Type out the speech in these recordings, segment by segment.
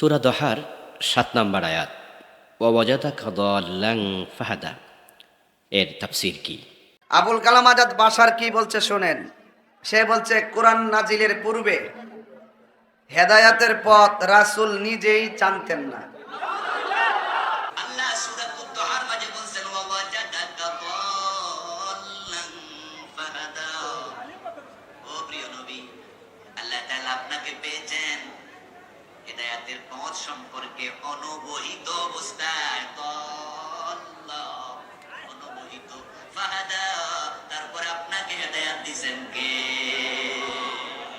সুরা দহার সাত নম্বর আয়াত ওয়াজাদা খাদাল্লাং ফাহাদা। এর তাফসির কি? আবুল কালাম আজাদ বাসার কি বলছে শোনেন? সে বলছে কোরআন নাজিলের পূর্বে হেদায়াতের পথ রাসূল নিজেই জানতেন না। আল্লাহ সূরাতুদ দুহার মাঝে বলছেন ওয়া ওয়াজাদাকা দাল্লান ফাহাদা। ও প্রিয় নবী আল্লাহ তাআলা আপনাকে পেয়েছেন হেদায়েতের পথ সম্পর্কে অনবহিত অবস্থায় অনবহিত। তারপরে আপনাকে হেদায়েত দিবেন কে?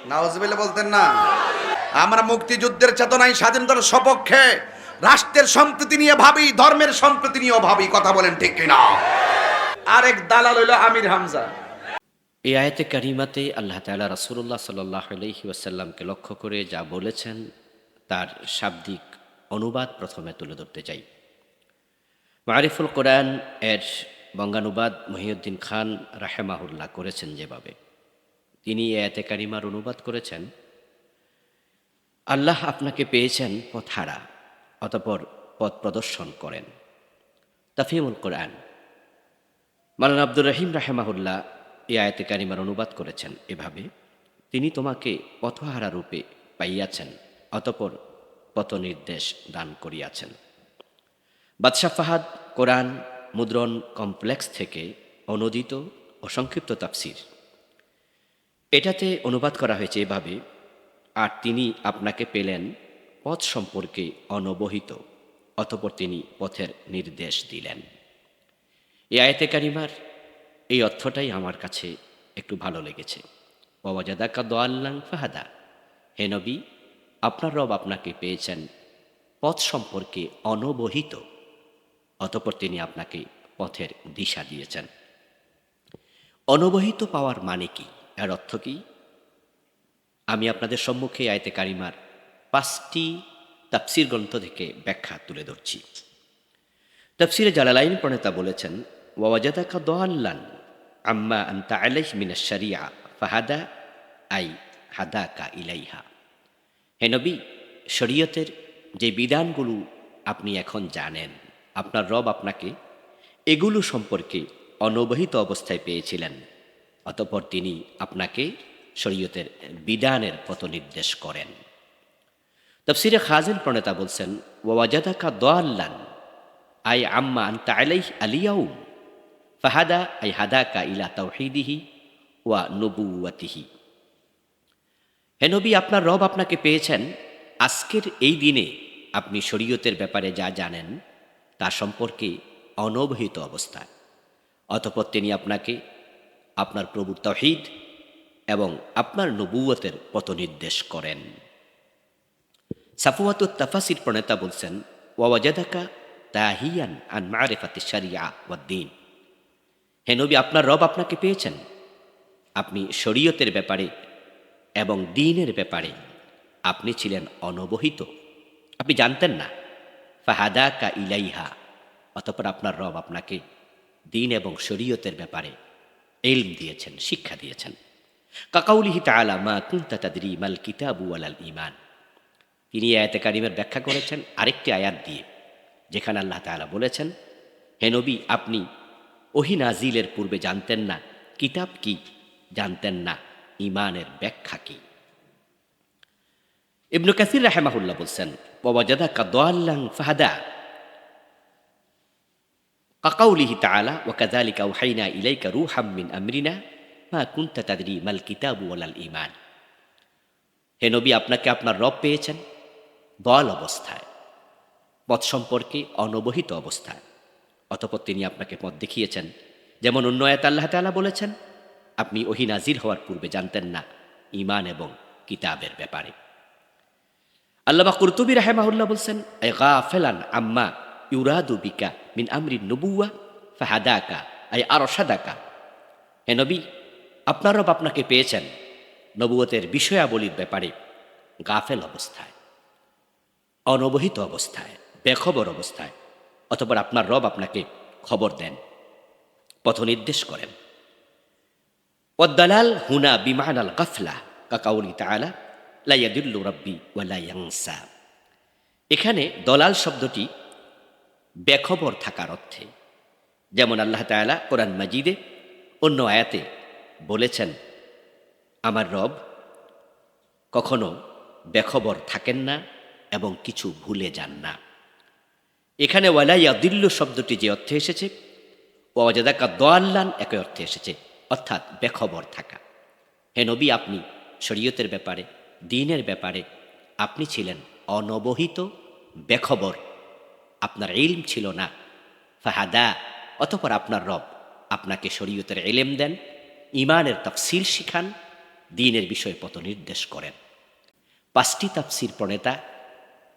নাওজবিল্লা বলতেন না আমরা মুক্তিযুদ্ধের চেতনায় স্বাধীনতার সপক্ষে রাষ্ট্রের সম্প্রীতি নিয়ে ভাবি ধর্মের সম্প্রীতি নিয়েও ভাবি কথা বলেন ঠিক কিনা? আরেক দালাল হইল আমির হামজা। এই আয়াতে কারিমাতে আল্লাহ তালা রাসুল্লাহ সাল্লাহ আলহি ওয়াসাল্লামকে লক্ষ্য করে যা বলেছেন তার শাব্দিক অনুবাদ প্রথমে তুলে ধরতে চাই। মারিফুল কোরআন এর বঙ্গানুবাদ মহিউদ্দিন খান রাহেমাহুল্লাহ করেছেন যেভাবে। তিনি আয়াতে কারিমার অনুবাদ করেছেন, আল্লাহ আপনাকে পেয়েছেন পথহারা, অতপর পথ প্রদর্শন করেন। তাফিমুল কোরআন। মালান আব্দুর রহিম রাহেমাহুল্লাহ এই আয়াতে কারিমার অনুবাদ করেছেন এভাবে, তিনি তোমাকে পথহারা রূপে পাইয়াছেন। অতপর পথ নির্দেশ দান করিয়াছেন। বাদশাহ ফাহাদ কোরআন, মুদ্রণ কমপ্লেক্স থেকে অনুদিত ও সংক্ষিপ্ত তাফসির। এটাতে অনুবাদ করা হয়েছে এভাবে, আর তিনি আপনাকে পেলেন পথ সম্পর্কে অনবহিত, অতপর তিনি পথের নির্দেশ দিলেন। এই আয়তে কারিমার এই অর্থটাই আমার কাছে একটু ভালো লেগেছে। ওয়াজাদাকা দোয়াল্লাং ফাহাদা, হে নবী আপনার রব আপনাকে পেয়েছেন পথ সম্পর্কে অনবহিত, অতপর তিনি আপনাকে পথের দিশা দিয়েছেন। অনবহিত পাওয়ার মানে কি? এর অর্থ কি? আমি আপনাদের সম্মুখে আয়তে কারিমার পাঁচটি তাফসির গ্রন্থ থেকে ব্যাখ্যা তুলে ধরছি। তফসিরে জালালাইন প্রণেতা বলেছেন ওয়াজাদাকা দোয়াল্লান আম্মা আন্তা আলাইহ মিনা শরিয়া, ফাহাদা আই হাদাকা ইলাইহা। হে নবী, শরীয়তের যে বিধানগুলো আপনি এখন জানেন, আপনার রব আপনাকে এগুলো সম্পর্কে অনবহিত অবস্থায় পেয়েছিলেন, অতপর তিনি আপনাকে শরীয়তের বিধানের পথ নির্দেশ করেন। তফসিরে খাজেন প্রণেতা বলছেন, ওয়াজাদাকা দোয়াল্লান আই আম্মা আন্তা আলাইহ আলিয়াউম ফাহাদা, আই হাদাকা ইলা তাওহিদিহি ওয়া নবুয়াতিহি হে নবী, আপনার রব আপনাকে পেয়েছেন। আজকের এই দিনে আপনি শরীয়তের ব্যাপারে যা জানেন, তা সম্পর্কে অনবহিত অবস্থায়। অতপর তিনি আপনাকে আপনার প্রভুর তহিদ এবং আপনার নবুয়তের পথ নির্দেশ করেন সাফুয়াত তাফাসির প্রণেতা বলছেন ওয়াজাদাকা তাহিয়ান আন মারেফাতে সারিয়া ওয়াদ্দিন হে নবী, আপনার রব আপনাকে পেয়েছেন। আপনি শরীয়তের ব্যাপারে এবং দিনের ব্যাপারে আপনি ছিলেন অনবহিত। আপনি জানতেন না। ফাহাদা কা ইলাইহা, অতপর আপনার রব আপনাকে দিন এবং শরীয়তের ব্যাপারে এলম দিয়েছেন, শিক্ষা দিয়েছেন। কাকাউলিহি তাআলা মা কুনতা তাদরি মাল কিতাবু ওয়ালাল ঈমান। তিনি আয়াতে কারিমের ব্যাখ্যা করেছেন আরেকটি আয়াত দিয়ে, যেখানে আল্লাহ তাআলা বলেছেন, হে নবী, আপনি ওহি নাজিলের পূর্বে জানতেন না, কিতাব কি? জানতেন না। ইমানের ব্যাখ্যা কি? ইবনু কাসির রাহেমাহুল্লাহ বলছেন ওয়াজাদা কাদাল্লাং ফাহাদা। কাকাউলিহি তাআলা, ওয়া কাযালিকা আওহাইনা ইলাইকা রূহাম মিন আমরিনা, মা কুনতা তাদরি মাল কিতাবু ওয়ালাল ঈমান। হে নবী, আপনাকে আপনার রব পেয়েছেন দল অবস্থায়, পথ সম্পর্কে অনবহিত অবস্থায়। অতপর তিনি আপনাকে পথ দেখিয়েছেন, যেমন অন্য আল্লাহ তাআলা বলেছেন আপনি ওহি নাজির হওয়ার পূর্বে জানতেন না ইমান এবং কিতাবের ব্যাপারে। আল্লামা কুরতুবী রাহেমাহুল্লাহ বলছেন, এ গাফেলান আম্মা ইউরাদু বিকা মিন আমরি নবুয়া ফাহাদাকা, আই আরশাদাকা। হে নবী, আপনার রব আপনাকে পেয়েছেন নবুয়তের বিষয়াবলীর ব্যাপারে গাফেল অবস্থায়, অনবহিত অবস্থায়, বেখবর অবস্থায় অথবা আপনার রব আপনাকে খবর দেন পথ নির্দেশ করেন। ওয়াদ্দালাল হুনা বিমান আল গাফলা কাকাউলি তালা লাইয়াদুল্লু রব্বি ওয়ালাইয়াংসা এখানে দলাল শব্দটি বেখবর থাকার অর্থে, যেমন আল্লাহ তালা কোরআন মাজিদে অন্য আয়াতে বলেছেন, আমার রব কখনো বেখবর থাকেন না এবং কিছু ভুলে যান না এখানে ওয়ালাইয়াদিল্লু শব্দটি যে অর্থে এসেছে ওয়াজাদাকা দোয়াল্লান একই অর্থে এসেছে। অর্থাৎ বেখবর থাকা। হে নবী, আপনি শরীয়তের ব্যাপারে, দিনের ব্যাপারে, আপনি ছিলেন অনবহিত বেখবর। আপনার ইলম ছিল না। ফাহাদা, অতপর আপনার রব আপনাকে শরীয়তের এলেম দেন ইমানের তফসিল শিখান, দিনের বিষয়ে পথ নির্দেশ করেন। পাঁচটি তাফসির প্রণেতা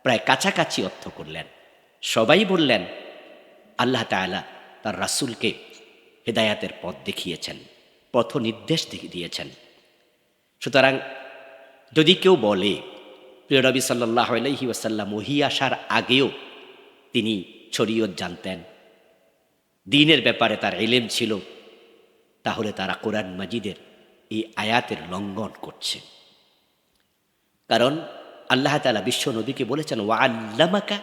প্রায় কাছাকাছি অর্থ করলেন। সবাই বললেন, আল্লাহ তাআলা তার রাসূলকে হেদায়াতের পথ দেখিয়েছেন। পথ নির্দেশ দিয়েছেন। সুতরাং যদি কেউ বলে, প্রিয় নবী সাল্লাহ আলহি ওয়াসাল্লাম ওহি আসার আগেও তিনি শরীয়ত জানতেন, দিনের ব্যাপারে তার এলেম ছিল, তাহলে তারা কোরআন মাজিদের এই আয়াতের লঙ্ঘন করছে। কারণ আল্লাহ তালা বিশ্ব নবীকে বলেছেন, ওয়া আল্লামাকা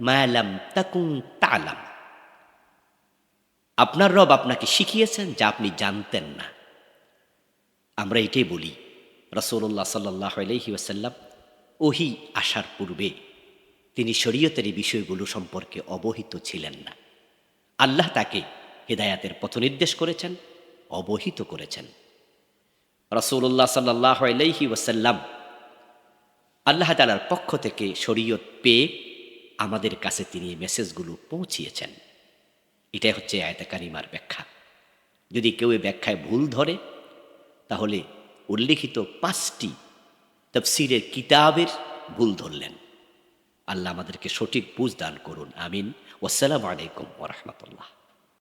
মায়ালাম তাকুন তালাম আপনার রব আপনাকে শিখিয়েছেন যা আপনি জানতেন না। আমরা এটাই বলি রসৌল্লাহ সাল্লাহ আলহি ওহি আসার পূর্বে তিনি শরীয়তের এই বিষয়গুলো সম্পর্কে অবহিত ছিলেন না। আল্লাহ তাকে হেদায়াতের পথনির্দেশ করেছেন, অবহিত করেছেন। রসৌল্লাহ সাল্লাহ আলহি ওয়াসাল্লাম আল্লাহ তালার পক্ষ থেকে শরীয়ত পেয়ে আমাদের কাছে তিনি মেসেজগুলো পৌঁছিয়েছেন। এটাই হচ্ছে আয়তা কারিমার ব্যাখ্যা। যদি কেউ এ ব্যাখ্যায় ভুল ধরে, তাহলে উল্লেখিত পাঁচটি তফসিরের কিতাবের ভুল ধরলেন। আল্লাহ আমাদেরকে সঠিক বুঝ দান করুন, আমিন। ওসালাম আলাইকুম ওরহমতুল্লাহ